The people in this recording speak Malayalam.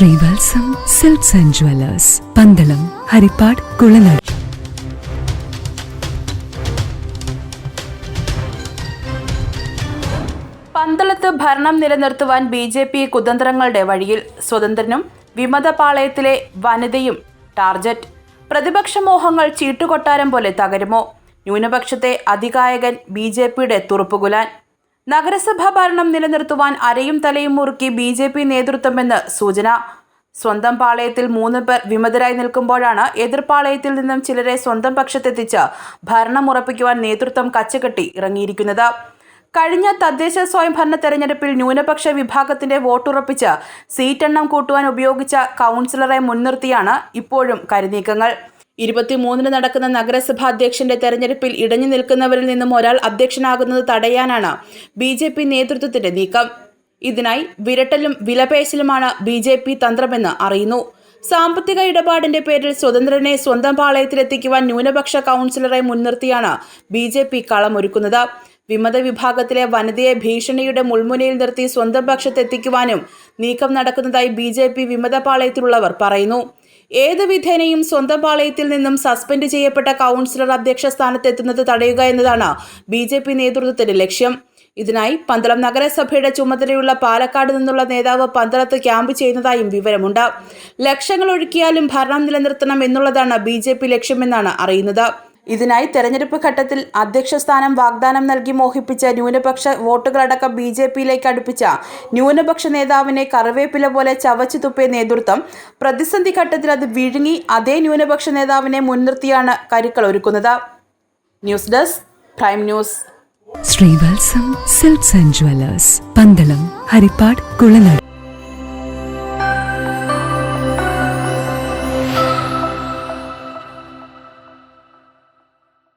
Sreevalsam silks and jewellers Pandalam Harippad Kulanada. പന്തളത്ത് ഭരണം നിലനിർത്തുവാൻ ബി ജെ പി കുതന്ത്രങ്ങളുടെ വഴിയിൽ സ്വതന്ത്രനും വിമത പാളയത്തിലെ വനിതയും ടാർജറ്റ്. പ്രതിപക്ഷ മോഹങ്ങൾ ചീട്ടുകൊട്ടാരം പോലെ തകരുമോ? ന്യൂനപക്ഷത്തെ അധികായകൻ ബി ജെ പിയുടെ തുറുപ്പുകുലാൻ. നഗരസഭാ ഭരണം നിലനിർത്തുവാൻ അരയും തലയും മുറുക്കി ബി ജെ പി നേതൃത്വമെന്ന് സൂചന. സ്വന്തം പാളയത്തിൽ മൂന്ന് പേർ വിമതരായി നിൽക്കുമ്പോഴാണ് എതിർപാളയത്തിൽ നിന്നും ചിലരെ സ്വന്തം പക്ഷത്തെത്തിച്ച് ഭരണം ഉറപ്പിക്കുവാൻ നേതൃത്വം കച്ചകെട്ടി ഇറങ്ങിയിരിക്കുന്നത്. കഴിഞ്ഞ തദ്ദേശ സ്വയംഭരണ തെരഞ്ഞെടുപ്പിൽ ന്യൂനപക്ഷ വിഭാഗത്തിന്റെ വോട്ടുറപ്പിച്ച് സീറ്റെണ്ണം കൂട്ടുവാൻ ഉപയോഗിച്ച കൗൺസിലറെ മുൻനിർത്തിയാണ് ഇപ്പോഴും കരുനീക്കങ്ങൾ. ഇരുപത്തിമൂന്നിന് നടക്കുന്ന നഗരസഭാ അധ്യക്ഷന്റെ തെരഞ്ഞെടുപ്പിൽ ഇടഞ്ഞു നിൽക്കുന്നവരിൽ നിന്നും ഒരാൾ അധ്യക്ഷനാകുന്നത് തടയാനാണ് ബി ജെ പി നേതൃത്വത്തിന്റെ നീക്കം. ഇതിനായി വിരട്ടലും വിലപേശലുമാണ് ബി ജെ പി തന്ത്രമെന്ന് അറിയുന്നു. സാമ്പത്തിക ഇടപാടിന്റെ പേരിൽ സ്വതന്ത്രനെ സ്വന്തം പാളയത്തിലെത്തിക്കുവാൻ ന്യൂനപക്ഷ കൗൺസിലറെ മുൻനിർത്തിയാണ് ബി ജെ പി കളമൊരുക്കുന്നത്. വിമത വിഭാഗത്തിലെ വനിതയെ ഭീഷണിയുടെ മുൾമുനയിൽ നിർത്തി സ്വന്തം പക്ഷത്തെത്തിക്കുവാനും നീക്കം നടക്കുന്നതായി ബി ജെ പി വിമത പാളയത്തിലുള്ളവർ പറയുന്നു. ഏത് വിധേനയും സ്വന്തം പാളയത്തിൽ നിന്നും സസ്പെൻഡ് ചെയ്യപ്പെട്ട കൗൺസിലർ അധ്യക്ഷ സ്ഥാനത്തെത്തുന്നത് തടയുക എന്നതാണ് ബി ജെ പി നേതൃത്വത്തിന്റെ ലക്ഷ്യം. ഇതിനായി പന്തളം നഗരസഭയുടെ ചുമതലയുള്ള പാലക്കാട് നിന്നുള്ള നേതാവ് പന്തളത്ത് ക്യാമ്പ് ചെയ്യുന്നതായും വിവരമുണ്ട്. ലക്ഷങ്ങൾ ഒഴുക്കിയാലും ഭരണം നിലനിർത്തണം എന്നുള്ളതാണ് ബി ലക്ഷ്യമെന്നാണ് അറിയുന്നത്. ഇതിനായി തെരഞ്ഞെടുപ്പ് ഘട്ടത്തിൽ അധ്യക്ഷ സ്ഥാനം വാഗ്ദാനം നൽകി മോഹിപ്പിച്ച ന്യൂനപക്ഷ വോട്ടുകളടക്കം ബി ജെ പിയിലേക്ക് അടുപ്പിച്ച ന്യൂനപക്ഷ നേതാവിനെ കറിവേപ്പില പോലെ ചവച്ചു തുപ്പിയ നേതൃത്വം പ്രതിസന്ധി ഘട്ടത്തിൽ അത് വിഴുങ്ങി അതേ ന്യൂനപക്ഷ നേതാവിനെ മുൻനിർത്തിയാണ് കരുക്കൾ ഒരുക്കുന്നത്. News desk prime news. Sreevalsam silks and jewellers Pandalam Harippad Kulanada.